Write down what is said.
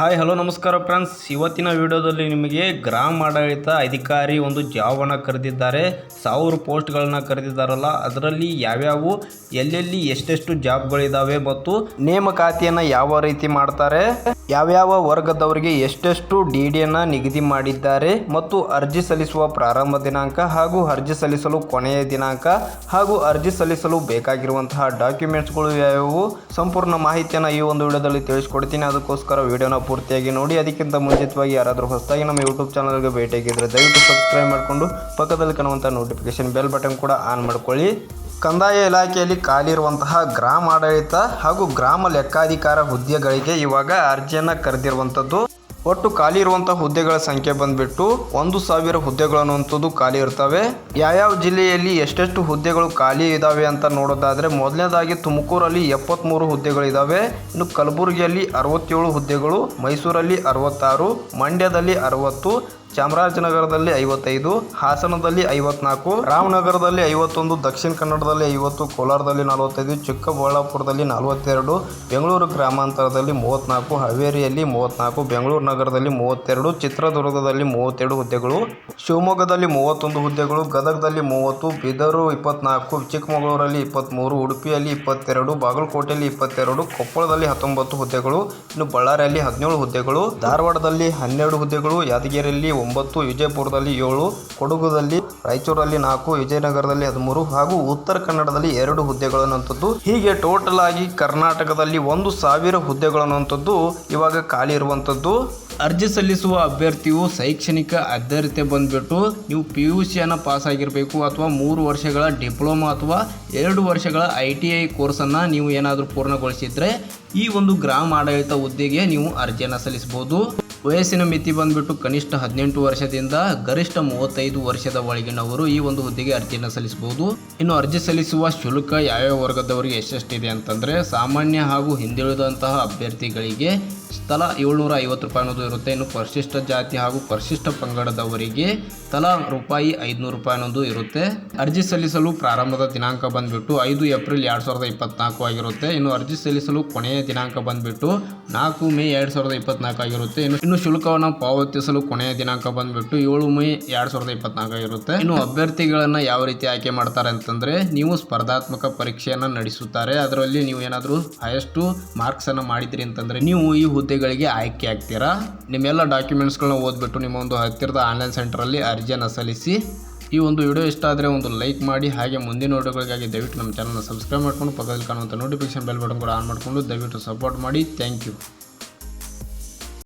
Hi, hello, ನಮಸ್ಕಾರ friends ಇವತ್ತಿನ ವಿಡಿಯೋದಲ್ಲಿ ನಿಮಗೆ ಗ್ರಾಮ ಆಡಳಿತ ಅಧಿಕಾರಿ ಒಂದು ಜಾಬನ್ನು ಕರೆದಿದ್ದಾರೆ. ಸಾವಿರ ಪೋಸ್ಟ್ಗಳನ್ನ ಕರೆದಿದ್ದಾರಲ್ಲ, ಅದರಲ್ಲಿ ಯಾವ್ಯಾವು, ಎಲ್ಲೆಲ್ಲಿ ಎಷ್ಟೆಷ್ಟು ಜಾಬ್ಗಳಿದ್ದಾವೆ ಮತ್ತು ನೇಮಕಾತಿಯನ್ನು ಯಾವ ರೀತಿ ಮಾಡ್ತಾರೆ, ಯಾವ್ಯಾವ ವರ್ಗದವರಿಗೆ ಎಷ್ಟೆಷ್ಟು ಡಿ ಡಿಯನ್ನು ನಿಗದಿ ಮಾಡಿದ್ದಾರೆ ಮತ್ತು ಅರ್ಜಿ ಸಲ್ಲಿಸುವ ಪ್ರಾರಂಭ ದಿನಾಂಕ ಹಾಗೂ ಅರ್ಜಿ ಸಲ್ಲಿಸಲು ಕೊನೆಯ ದಿನಾಂಕ ಹಾಗೂ ಅರ್ಜಿ ಸಲ್ಲಿಸಲು ಬೇಕಾಗಿರುವಂತಹ ಡಾಕ್ಯುಮೆಂಟ್ಸ್ಗಳು ಯಾವ್ಯಾವು, ಸಂಪೂರ್ಣ ಮಾಹಿತಿಯನ್ನು ಈ ಒಂದು ವಿಡಿಯೋದಲ್ಲಿ ತಿಳಿಸ್ಕೊಡ್ತೀನಿ. ಅದಕ್ಕೋಸ್ಕರ ವಿಡಿಯೋನ ಪೂರ್ತಿಯಾಗಿ ನೋಡಿ. ಅದಕ್ಕಿಂತ ಮುಂಚಿತವಾಗಿ ಯಾರಾದರೂ ಹೊಸದಾಗಿ ನಮ್ಮ ಯೂಟ್ಯೂಬ್ ಚಾನಲ್ಗೆ ಭೇಟಿಯಾಗಿದ್ದರೆ ದಯವಿಟ್ಟು ಸಬ್ಸ್ಕ್ರೈಬ್ ಮಾಡಿಕೊಂಡು ಪಕ್ಕದಲ್ಲಿ ಕಾಣುವಂಥ ನೋಟಿಫಿಕೇಶನ್ ಬೆಲ್ ಬಟನ್ ಕೂಡ ಆನ್ ಮಾಡ್ಕೊಳ್ಳಿ. ಕಂದಾಯ ಇಲಾಖೆಯಲ್ಲಿ ಖಾಲಿ ಇರುವಂತಹ ಗ್ರಾಮ ಆಡಳಿತ ಹಾಗೂ ಗ್ರಾಮ ಲೆಕ್ಕಾಧಿಕಾರ ಹುದ್ದೆಗಳಿಗೆ ಇವಾಗ ಅರ್ಜಿಯನ್ನು ಕರೆದಿರುವಂಥದ್ದು ಒಟ್ಟು ಖಾಲಿ ಇರುವಂಥ ಹುದ್ದೆಗಳ ಸಂಖ್ಯೆ ಬಂದ್ಬಿಟ್ಟು ಒಂದು ಸಾವಿರ ಹುದ್ದೆಗಳು ಅನ್ನುವಂಥದ್ದು ಖಾಲಿ ಇರ್ತವೆ. ಯಾವ್ಯಾವ ಜಿಲ್ಲೆಯಲ್ಲಿ ಎಷ್ಟೆಷ್ಟು ಹುದ್ದೆಗಳು ಖಾಲಿ ಇದ್ದಾವೆ ಅಂತ ನೋಡೋದಾದ್ರೆ ಮೊದಲನೇದಾಗಿ ತುಮಕೂರಲ್ಲಿ ಎಪ್ಪತ್ತ್ಮೂರು ಹುದ್ದೆಗಳಿದ್ದಾವೆ ಇನ್ನು ಕಲಬುರಗಿಯಲ್ಲಿ ಅರವತ್ತೇಳು ಹುದ್ದೆಗಳು, ಮೈಸೂರಲ್ಲಿ ಅರವತ್ತಾರು, ಮಂಡ್ಯದಲ್ಲಿ ಅರವತ್ತು ಚಾಮರಾಜನಗರದಲ್ಲಿ ಐವತ್ತೈದು, ಹಾಸನದಲ್ಲಿ ಐವತ್ನಾಲ್ಕು, ರಾಮನಗರದಲ್ಲಿ ಐವತ್ತೊಂದು, ದಕ್ಷಿಣ ಕನ್ನಡದಲ್ಲಿ ಐವತ್ತು, ಕೋಲಾರದಲ್ಲಿ ನಲವತ್ತೈದು, ಚಿಕ್ಕಬಳ್ಳಾಪುರದಲ್ಲಿ ನಲವತ್ತೆರಡು, ಬೆಂಗಳೂರು ಗ್ರಾಮಾಂತರದಲ್ಲಿ ಮೂವತ್ನಾಲ್ಕು, ಹಾವೇರಿಯಲ್ಲಿ ಮೂವತ್ನಾಲ್ಕು, ಬೆಂಗಳೂರು ನಗರದಲ್ಲಿ ಮೂವತ್ತೆರಡು, ಚಿತ್ರದುರ್ಗದಲ್ಲಿ ಮೂವತ್ತೆರಡು ಹುದ್ದೆಗಳು, ಶಿವಮೊಗ್ಗದಲ್ಲಿ ಮೂವತ್ತೊಂದು ಹುದ್ದೆಗಳು, ಗದಗದಲ್ಲಿ ಮೂವತ್ತು, ಬೀದರು ಇಪ್ಪತ್ನಾಲ್ಕು, ಚಿಕ್ಕಮಗಳೂರಲ್ಲಿ ಇಪ್ಪತ್ತ್ಮೂರು ಉಡುಪಿಯಲ್ಲಿ ಇಪ್ಪತ್ತೆರಡು, ಬಾಗಲಕೋಟೆಯಲ್ಲಿ ಇಪ್ಪತ್ತೆರಡು, ಕೊಪ್ಪಳದಲ್ಲಿ ಹತ್ತೊಂಬತ್ತು ಹುದ್ದೆಗಳು, ಇನ್ನು ಬಳ್ಳಾರಿಯಲ್ಲಿ ಹದಿನೇಳು ಹುದ್ದೆಗಳು, ಧಾರವಾಡದಲ್ಲಿ ಹನ್ನೆರಡು ಹುದ್ದೆಗಳು, ಯಾದಗಿರಿಯಲ್ಲಿ ಒಂಬತ್ತು, ವಿಜಯಪುರದಲ್ಲಿ ಏಳು, ಕೊಡಗುದಲ್ಲಿ ರಾಯಚೂರಲ್ಲಿ ನಾಲ್ಕು, ವಿಜಯನಗರದಲ್ಲಿ ಹದಿಮೂರು ಹಾಗೂ ಉತ್ತರ ಕನ್ನಡದಲ್ಲಿ ಎರಡು ಹುದ್ದೆಗಳು ಅನ್ನುವಂಥದ್ದು ಹೀಗೆ ಟೋಟಲ್ ಆಗಿ ಕರ್ನಾಟಕದಲ್ಲಿ ಒಂದು ಸಾವಿರ ಹುದ್ದೆಗಳನ್ನುವಂಥದ್ದು ಇವಾಗ ಖಾಲಿ ಇರುವಂಥದ್ದು ಅರ್ಜಿ ಸಲ್ಲಿಸುವ ಅಭ್ಯರ್ಥಿಯು ಶೈಕ್ಷಣಿಕ ಅರ್ಹತೆ ಬಂದ್ಬಿಟ್ಟು ನೀವು ಪಿ ಯು ಸಿಯನ್ನು ಪಾಸ್ ಆಗಿರಬೇಕು ಅಥವಾ ಮೂರು ವರ್ಷಗಳ ಡಿಪ್ಲೊಮಾ ಅಥವಾ ಎರಡು ವರ್ಷಗಳ ಐ ಟಿ ಐ ಕೋರ್ಸನ್ನು ನೀವು ಏನಾದರೂ ಪೂರ್ಣಗೊಳಿಸಿದರೆ ಈ ಒಂದು ಗ್ರಾಮ ಆಡಳಿತ ಹುದ್ದೆಗೆ ನೀವು ಅರ್ಜಿಯನ್ನು ಸಲ್ಲಿಸಬಹುದು. ವಯಸ್ಸಿನ ಮಿತಿ ಬಂದ್ಬಿಟ್ಟು ಕನಿಷ್ಠ ಹದಿನೆಂಟು ವರ್ಷದಿಂದ ಗರಿಷ್ಠ ಮೂವತ್ತೈದು ವರ್ಷದ ಒಳಗಿನವರು ಈ ಒಂದು ಹುದ್ದೆಗೆ ಅರ್ಜಿಯನ್ನು ಸಲ್ಲಿಸಬಹುದು. ಇನ್ನು ಅರ್ಜಿ ಸಲ್ಲಿಸುವ ಶುಲ್ಕ ಯಾವ್ಯಾವ ವರ್ಗದವರಿಗೆ ಎಷ್ಟೆಷ್ಟಿದೆ ಅಂತಂದರೆ ಸಾಮಾನ್ಯ ಹಾಗೂ ಹಿಂದುಳಿದಂತಹ ಅಭ್ಯರ್ಥಿಗಳಿಗೆ ತಲಾ ಏಳ್ನೂರ ಐವತ್ತು ರೂಪಾಯಿ ಅನ್ನೋದು ಇರುತ್ತೆ. ಇನ್ನು ಪರಿಶಿಷ್ಟ ಜಾತಿ ಹಾಗೂ ಪರಿಶಿಷ್ಟ ಪಂಗಡದವರಿಗೆ ತಲಾ ರೂಪಾಯಿ ಐದುನೂರು ರೂಪಾಯಿ ಅನ್ನೋದು ಇರುತ್ತೆ. ಅರ್ಜಿ ಸಲ್ಲಿಸಲು ಪ್ರಾರಂಭದ ದಿನಾಂಕ ಬಂದ್ಬಿಟ್ಟು ಐದು ಏಪ್ರಿಲ್ ಎರಡು ಸಾವಿರದ ಇಪ್ಪತ್ನಾಲ್ಕು ಆಗಿರುತ್ತೆ. ಇನ್ನು ಅರ್ಜಿ ಸಲ್ಲಿಸಲು ಕೊನೆಯ ದಿನಾಂಕ ಬಂದ್ಬಿಟ್ಟು ನಾಲ್ಕು ಮೇ ಎರಡು ಸಾವಿರದ ಇಪ್ಪತ್ನಾಲ್ಕು ಆಗಿರುತ್ತೆ. ಇನ್ನು ಇನ್ನು ಶುಲ್ಕವನ್ನು ಪಾವತಿಸಲು ಕೊನೆಯ ದಿನಾಂಕ ಬಂದ್ಬಿಟ್ಟು ಏಳು ಮೇ ಎರಡು ಸಾವಿರದ ಇಪ್ಪತ್ನಾಲ್ಕು ಆಗಿರುತ್ತೆ. ಇನ್ನು ಅಭ್ಯರ್ಥಿಗಳನ್ನ ಯಾವ ರೀತಿ ಆಯ್ಕೆ ಮಾಡ್ತಾರೆ ಅಂತಂದ್ರೆ, ನೀವು ಸ್ಪರ್ಧಾತ್ಮಕ ಪರೀಕ್ಷೆಯನ್ನು ನಡೆಸುತ್ತಾರೆ. ಅದರಲ್ಲಿ ನೀವು ಏನಾದರೂ ಹೈಯೆಸ್ಟು ಮಾರ್ಕ್ಸನ್ನು ಮಾಡಿದ್ರಿ ಅಂತಂದ್ರೆ, ನೀವು ಈ ಹುದ್ದೆಗಳಿಗೆ ಆಯ್ಕೆ ಆಗ್ತೀರಾ? ನಿಮ್ಮೆಲ್ಲ ಡಾಕ್ಯುಮೆಂಟ್ಸ್ಗಳನ್ನ ಓದ್ಬಿಟ್ಟು ನಿಮ್ಮ ಒಂದು ಹತ್ತಿರದ ಆನ್ಲೈನ್ ಸೆಂಟ್ರಲ್ಲಿ ಅರ್ಜಿಯನ್ನು ಸಲ್ಲಿಸಿ. ಈ ಒಂದು ವಿಡಿಯೋ ಇಷ್ಟ ಆದರೆ ಒಂದು ಲೈಕ್ ಮಾಡಿ, ಹಾಗೆ ಮುಂದಿನ ವಿಡಿಯೋಗಳಿಗಾಗಿ ದಯವಿಟ್ಟು ನಮ್ಮ ಚಾನಲ್ನ ಸಬ್ಸ್ಕ್ರೈಬ್ ಮಾಡ್ಕೊಂಡು ಪಕ್ಕದಲ್ಲಿ ಕಾಣುವಂಥ ನೋಟಿಫಿಕೇಶನ್ ಬೆಲ್ ಬಟನ್ ಕೂಡ ಆನ್ ಮಾಡಿಕೊಂಡು ದಯವಿಟ್ಟು ಸಪೋರ್ಟ್ ಮಾಡಿ. Thank you.